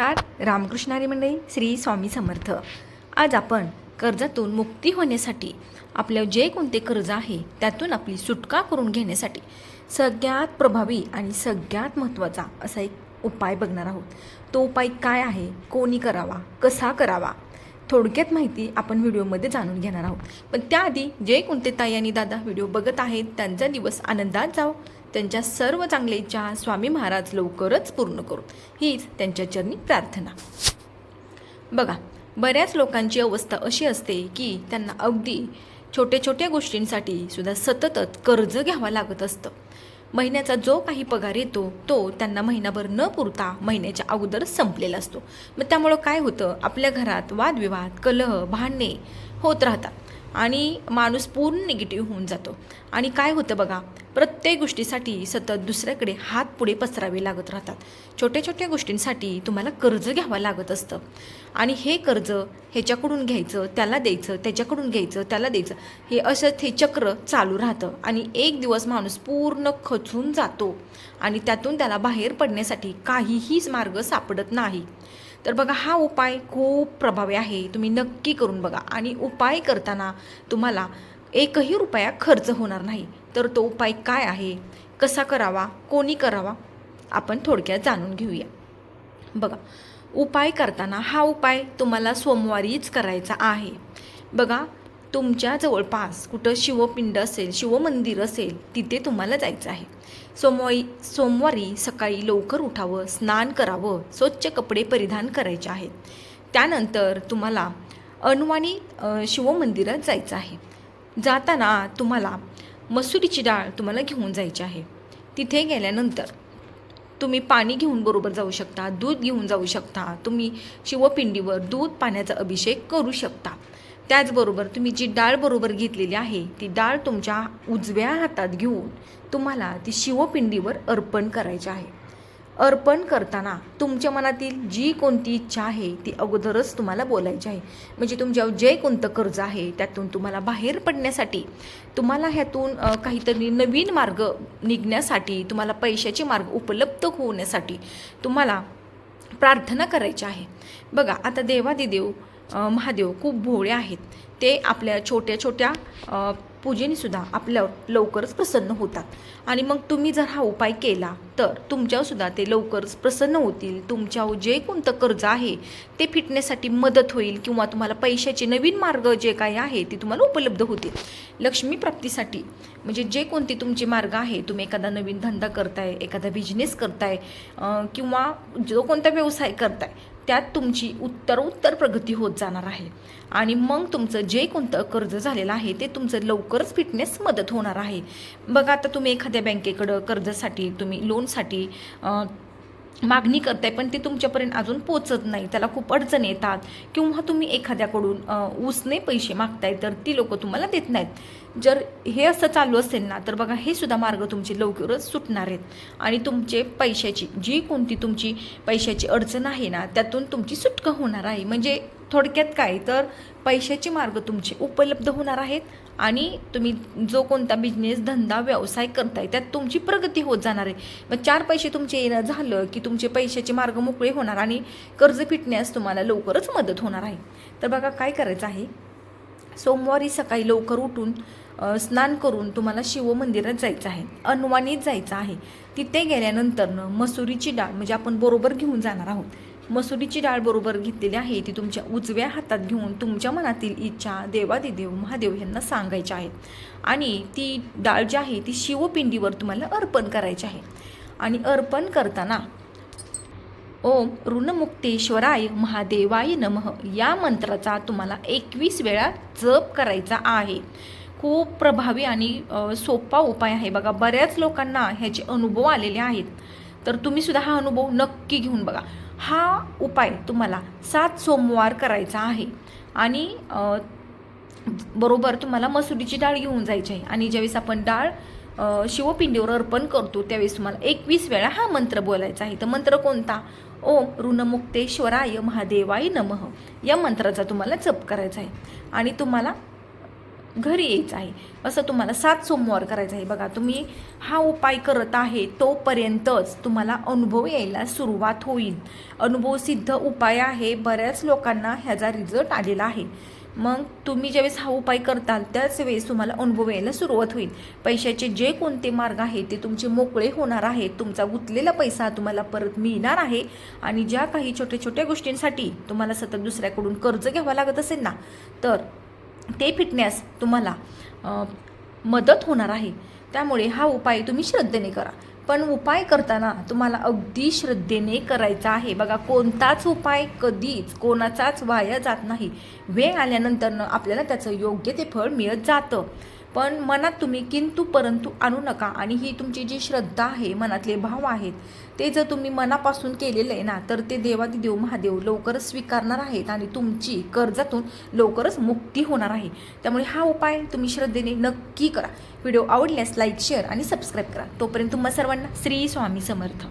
नमस्कार रामकृष्णारी मंडळी श्री स्वामी समर्थ. आज आपण कर्जातून मुक्ती होण्यासाठी आपलं जे कोणते कर्ज आहे त्यातून आपली सुटका करून घेण्यासाठी सगळ्यात प्रभावी आणि सगळ्यात महत्त्वाचा असा एक उपाय बघणार आहोत. तो उपाय काय आहे कोणी करावा कसा करावा थोडक्यात माहिती आपण व्हिडिओमध्ये जाणून घेणार आहोत. पण त्याआधी जे कोणते ताई आणि दादा व्हिडिओ बघत आहेत त्यांचा दिवस आनंदात जाओ त्यांच्या सर्व चांगल्या इच्छा स्वामी महाराज लवकरच पूर्ण करू हीच त्यांच्या चरणी प्रार्थना. बघा बऱ्याच लोकांची अवस्था अशी असते की त्यांना अगदी छोट्या छोट्या गोष्टींसाठी सुद्धा सततच कर्ज घ्यावं लागत असतं. महिन्याचा जो काही पगार येतो तो त्यांना महिनाभर न पुरता महिन्याच्या अगोदर संपलेला असतो. मग त्यामुळं काय होतं? आपल्या घरात वादविवाद कलह भांडणे होत राहतात. आणि माणूस पूर्ण निगेटिव्ह होऊन जातो. आणि काय होतं बघा प्रत्येक गोष्टीसाठी सतत दुसऱ्याकडे हात पुढे पसरावे लागत राहतात. छोट्या छोट्या गोष्टींसाठी तुम्हाला कर्ज घ्यावं लागत असतं. आणि हे कर्ज ह्याच्याकडून घ्यायचं त्याला द्यायचं त्याच्याकडून घ्यायचं त्याला द्यायचं हे असंच हे चक्र चालू राहतं. आणि एक दिवस माणूस पूर्ण खचून जातो. आणि त्यातून त्याला बाहेर पडण्यासाठी काहीहीच मार्ग सापडत नाही. तर बघा हा उपाय खूप प्रभावी आहे. तुम्ही नक्की करून बघा. आणि उपाय करताना तुम्हाला एकही रुपया खर्च होणार नाही. तर तो उपाय काय आहे? कसा करावा? कोणी करावा? आपण थोडक्यात जाणून घेऊया. बघा उपाय करताना हा उपाय तुम्हाला सोमवारीच करायचा आहे. बघा तुमच्या जवळपास कुठं शिवपिंड असेल शिवमंदिर असेल तिथे तुम्हाला जायचं आहे. सोमवारी सोमवारी सकाळी लवकर उठावं स्नान करावं स्वच्छ कपडे परिधान करायचे आहेत. त्यानंतर तुम्हाला अनवाणी शिवमंदिरात जायचं आहे. जाताना तुम्हाला मसुरीची डाळ तुम्हाला घेऊन जायची आहे. तिथे गेल्यानंतर तुम्ही पाणी घेऊन बरोबर जाऊ शकता दूध घेऊन जाऊ शकता तुम्ही शिवपिंडीवर दूध पाण्याचा अभिषेक करू शकता. त्याचबरोबर तुम्ही जी डाळ बरोबर घेतलेली आहे ती डाळ तुमच्या उजव्या हातात घेऊन तुम्हाला ती शिवपिंडीवर अर्पण करायची आहे. अर्पण करताना तुमच्या मनातील जी कोणती इच्छा आहे ती अगोदरच तुम्हाला बोलायची आहे. म्हणजे तुमच्यावर जे कोणतं कर्ज आहे त्यातून तुम्हाला बाहेर पडण्यासाठी तुम्हाला ह्यातून काहीतरी नवीन मार्ग निघण्यासाठी तुम्हाला पैशाचे मार्ग उपलब्ध होण्यासाठी तुम्हाला प्रार्थना करायची आहे. बघा आता देवादिदेव अ, महादेव खूप भोळे आहेत. ते आपल्या छोट्या छोट्या पूजेनेसुद्धा आपल्यावर लवकरच प्रसन्न होतात. आणि मग तुम्ही जर हा उपाय केला तर तुमच्यावरसुद्धा ते लवकरच प्रसन्न होतील. तुमच्यावर जे कोणतं कर्ज आहे ते फिटण्यासाठी मदत होईल किंवा तुम्हाला पैशाचे नवीन मार्ग जे काही आहे ते तुम्हाला उपलब्ध होतील. लक्ष्मी प्राप्तीसाठी म्हणजे जे कोणते तुमचे मार्ग आहे तुम्ही एखादा नवीन धंदा करताय एखादा बिझनेस करताय किंवा जो कोणता व्यवसाय करताय त्यात तुमची उत्तरोत्तर प्रगती होत जाणार आहे. आणि मग तुमचं जे कोणतं कर्ज झालेलं आहे ते तुमचं लवकरच फिटनेस मदत होणार आहे. बघा आता तुम्ही एखाद्या बँकेकडं कर्जासाठी तुम्ही लोनसाठी मागणी करत आहे पण ते तुमच्यापर्यंत अजून पोचत नाही. त्याला खूप अडचण येतात. किंवा तुम्ही एखाद्याकडून ऊसने उसने पैसे मागताय तर ती लोक तुम्हाला देत नाहीत. जर हे असं चालू असेल ना तर बघा हे सुद्धा मार्ग तुमचे लवकरच सुटणार आहेत. आणि तुमचे पैशाची जी कोणती तुमची पैशाची अडचण आहे ना त्यातून तुमची सुटका होणार आहे. म्हणजे थोडक्यात काय? तर पैशाचे मार्ग तुमचे उपलब्ध होणार आहेत आणि तुम्ही जो कोणता बिझनेस धंदा व्यवसाय करताय त्यात तुमची प्रगती होत जाणार आहे. मग चार पैसे तुमचे येणं झालं की तुमचे पैशाचे मार्ग मोकळे होणार आणि कर्ज फिटण्यास तुम्हाला लवकरच मदत होणार आहे. तर बघा काय करायचं आहे? सोमवारी सकाळी लवकर उठून स्नान करून तुम्हाला शिवमंदिरात जायचं आहे. अनवाणीत जायचं आहे. तिथे गेल्यानंतरनं मसुरीची डाळ म्हणजे आपण बरोबर घेऊन जाणार आहोत. मसुरीची डाळ बरोबर घेतलेली आहे. ती तुमच्या उजव्या हातात घेऊन तुमच्या मनातील इच्छा देवादिदेव महादेव यांना सांगायच्या आहेत. आणि ती डाळ जी आहे ती शिवपिंडीवर तुम्हाला अर्पण करायची आहे. आणि अर्पण करताना ओम ऋणमुक्तेश्वराय महादेवाय नमः या मंत्राचा तुम्हाला एकवीस वेळा जप करायचा आहे. खूप प्रभावी आणि सोपा उपाय आहे. बघा बऱ्याच लोकांना ह्याचे अनुभव आलेले आहेत. तर तुम्ही सुद्धा हा अनुभव नक्की घेऊन बघा. हा उपाय तुम्हाला सात सोमवार करायचा आहे. आणि बरोबर तुम्हाला मसुरीची डाळ घेऊन जायची आहे. आणि ज्यावेळेस आपण डाळ शिवपिंडीवर अर्पण करतो त्यावेळेस तुम्हाला एकवीस वेळा हा मंत्र बोलायचा आहे. तर मंत्र कोणता? ओम ऋणमुक्तेश्वराय महादेवाय नमः. या मंत्राचा तुम्हाला जप करायचा आहे. आणि तुम्हाला घरी यायचं आहे. असं तुम्हाला सात सोमवार करायचं आहे. बघा तुम्ही हा उपाय करत आहे तोपर्यंतच तुम्हाला अनुभव यायला सुरुवात होईल. अनुभव सिद्ध उपाय आहे. बऱ्याच लोकांना ह्याचा रिझल्ट आलेला आहे. मग तुम्ही ज्यावेळेस हा उपाय करताल त्याच वेळेस तुम्हाला अनुभव यायला सुरुवात होईल. पैशाचे जे कोणते मार्ग आहेत ते तुमचे मोकळे होणार आहेत तुमचा गुंतलेला पैसा तुम्हाला परत मिळणार आहे. आणि ज्या काही छोट्या छोट्या गोष्टींसाठी तुम्हाला सतत दुसऱ्याकडून कर्ज घ्यावं लागत असेल ना तर ते फिटण्यास तुम्हाला मदत होणार आहे. त्यामुळे हा उपाय तुम्ही श्रद्धेने करा. पण उपाय करताना तुम्हाला अगदी श्रद्धेने करायचा आहे. बघा कोणताच उपाय कधीच कोणाचाच वाया जात नाही. वेळ आल्यानंतर आपल्याला त्याचं योग्य ते फळ मिळत जातं. पण मनात तुम्ही किंतु परंतु आणू नका. आणि ही तुमची जी श्रद्धा आहे मनातले भाव आहेत ते जर तुम्ही मनापासून केलेलं आहे ना तर ते देवादिदेव महादेव लवकरच स्वीकारणार आहेत आणि तुमची कर्जातून लवकरच मुक्ती होणार आहे. त्यामुळे हा उपाय तुम्ही श्रद्धेने नक्की करा. व्हिडिओ आवडल्यास लाईक शेअर आणि सबस्क्राईब करा. तोपर्यंत तुम्हा सर्वांना श्री स्वामी समर्थ.